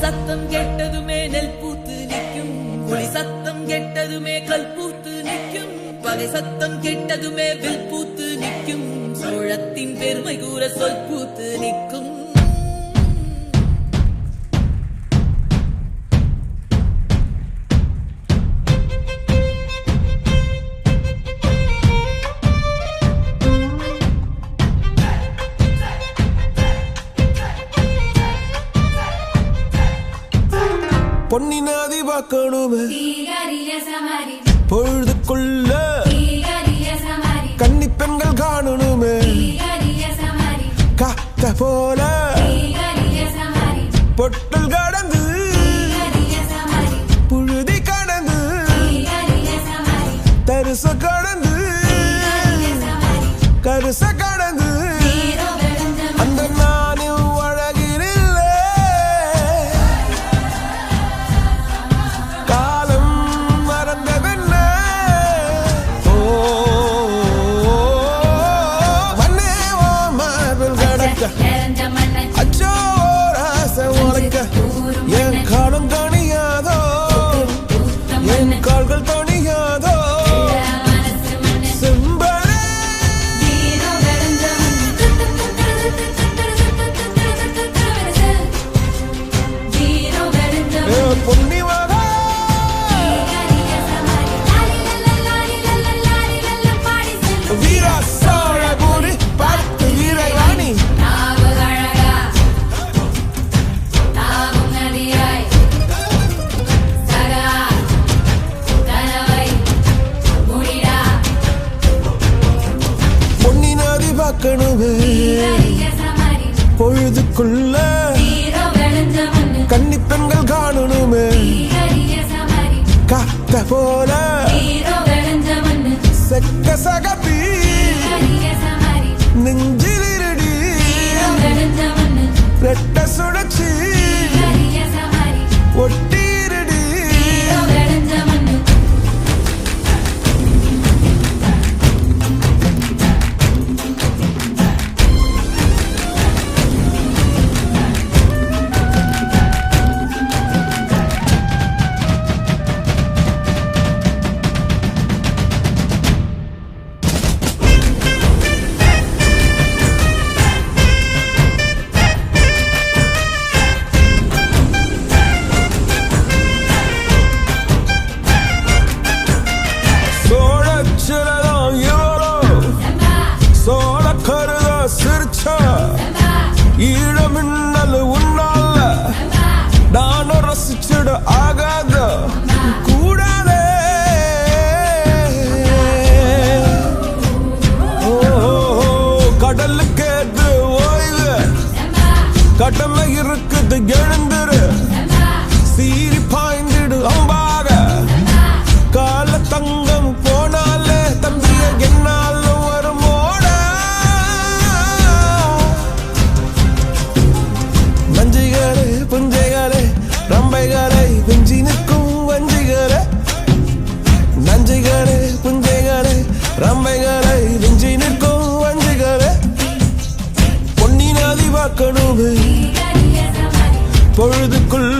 சத்தம் கெட்டதுமே நெல் பூத்து நிற்கும். ஒளி சத்தம் கெட்டதுமே கல் பூத்து நிற்கும். பகை சத்தம் கெட்டதுமே வில் பூத்து நிற்கும். சோழத்தின் பெருமை கூற சொல் பூத்து நிற்கும். பொன்னி நாதி பார்க்கணுமே பொழுதுக்குள்ள கன்னி பெண்கள் காணணுமே காத்த போல பொட்டல் கடந்து புழுதி கடந்து தரிச கடந்து கருச கடந்து பார்க்கணுமே பொழுதுக்குள்ள கன்னி பெண்கள் காணணுமே. காத்த போல செக்க சகப்பி செம்பா கடமை இருக்குது எழுந்துரு. சீரி பாய்ந்திடு அம்பாக. கால தங்கம் போனாலே தம்பிய என்னாலும் வரும் ஓட நஞ்சிகளே புஞ்சைகளே ரம்பைகளை வெஞ்சி நிற்கும் வஞ்சிகளே. நஞ்சிகளே புஞ்சைகளே ரம்பைகளை. பொழுதுக்குள்